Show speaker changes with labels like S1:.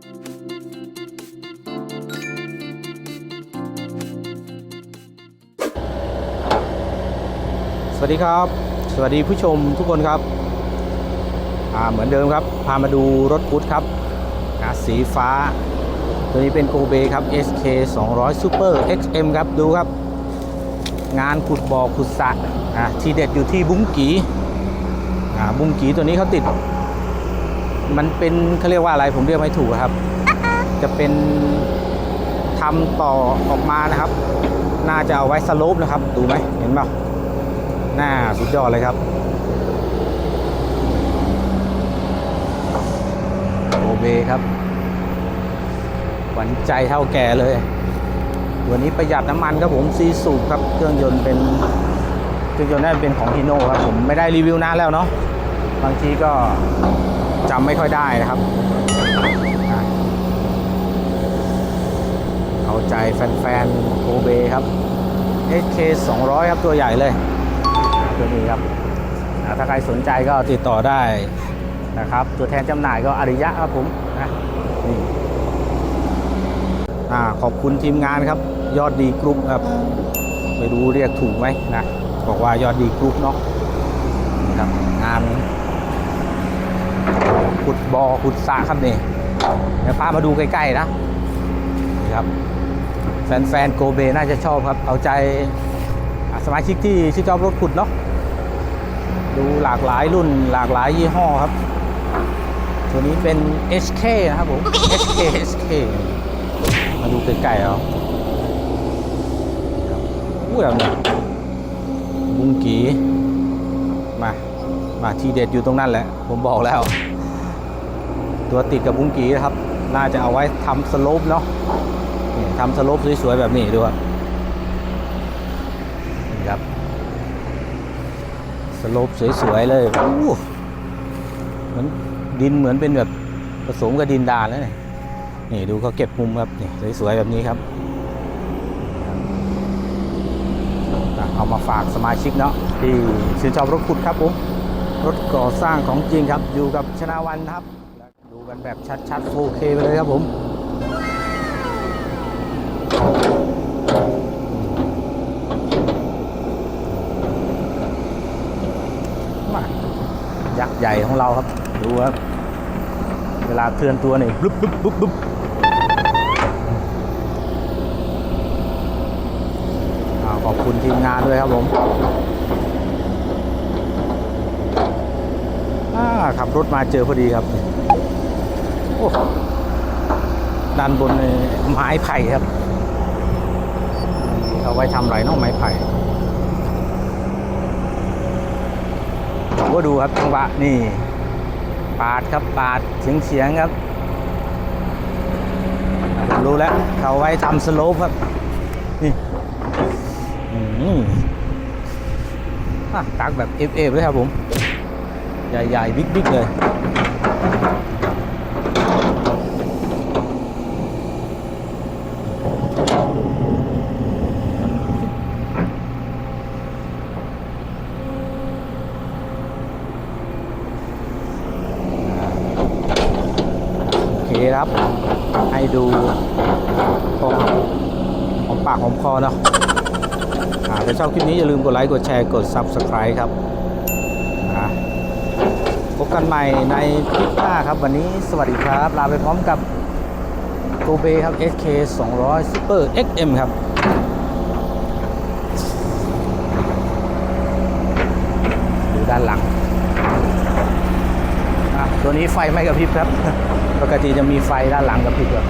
S1: สวัสดีครับ สวัสดีผู้ชมทุกคนครับ เหมือนเดิมครับ พามาดูรถพุทธครับ สีฟ้า ตัวนี้เป็นโกเบครับ SK 200 Super XM ครับ ดูครับ งานขุดบ่อขุดสระทีเด็ดอยู่ที่บุ้งกีบุ้งกีตัวนี้เขาติด มันเป็นเขาเรียกว่าอะไรผมเรียกไม่ถูกครับ จะเป็นทำต่อออกมานะครับ น่าจะเอาไว้สโลปนะครับดูไหมเห็นเปล่าหน้าสุดยอดเลยครับโอเบครับหวานใจเท่าแก่เลยตัวนี้ประหยัดน้ำมันครับผมซีสูบครับเครื่องยนต์เป็นเครื่องยนต์น่าจะเป็นของฮีโน่ครับผมไม่ได้รีวิวนานแล้วเนาะบางทีก็ จำไม่ค่อยได้นะครับ เอาใจแฟนๆโอเบครับ SK 200 ครับตัวใหญ่เลย ตัวนี้ครับ ถ้าใครสนใจก็ติดต่อได้นะครับ ตัวแทนจำหน่ายก็อริยะครับผมนะนี่ขอบคุณทีมงานครับ ยอดดีกรุ๊ปครับไม่รู้เรียกถูกไหมนะ บอกว่ายอดดีกรุ๊ปเนาะนี่ครับงาน ขุดบอ่อขุดสระครับนี่เดี๋ยวพามาดูใกล้ๆนะครับ แฟนๆโกเบน่าจะชอบครับ เอาใจสมาชิกที่ชื่นชอบรถขุดเนาะดูหลากหลายรุ่นหลากหลายยี่ห้อครับ ตัวนี้เป็น HK นะครับผม HK HK มาดูใกล้ๆเอาอู้ยเอาเนี่ยบุงกีมา มาทีเด็ดอยู่ตรงนั้นแหละ ผมบอกแล้ว ตัวติดกับบุ้งกีนะครับ น่าจะเอาไว้ทำสโลปเนาะทำสโลปสวยๆแบบนี้ด้วยนี่ครับ สโลปสวยๆเลยเหมือนดินเหมือนเป็นแบบผสมกับดินดานแล้วนี่นี่ดูเขาเก็บมุมครับนี่สวยๆแบบนี้ครับ เอามาฝากสมาชิกเนาะที่ชื่นชอบรถขุดครับผม รถก่อสร้างของจริงครับ อยู่กับชนาวันครับ ดูกันแบบชัดๆ 4K ไปเลยครับผมมายักษ์ใหญ่ของเราครับ ดูครับ เวลาเคลื่อนตัวนี่บึ๊บบึ๊บบึ๊บบึ๊บขอบคุณทีมงานด้วยครับผมอ่า ขับรถมาเจอพอดีครับโอ้ด้านบนไม้ไผ่ครับ เอาไว้ทำไรน้องไม้ไผ่ผมก็ดูครับจังหวะนี่ ปาดครับปาดเฉียงเฉียงๆครับผมรู้แล้วเขาไว้ทำสโลปครับ นี่อืมตักแบบเอฟเอฟเลยครับผม ใหญ่ๆ บิ๊กๆ เลย โอเคครับ ให้ดูพอหอมปากหอมคอเนาะอ่าถ้าชอบคลิปนี้อย่าลืมกดไลค์ กดแชร์ กด Subscribe ครับ กันใหม่ในคลิปหน้าครับ วันนี้สวัสดีครับ ลาไปพร้อมกับโกเบครับ SK 200 Super XM ครับดูด้านหลัง ตัวนี้ไฟไม่กระพริบครับ ปกติจะมีไฟด้านหลังกระพริบครับ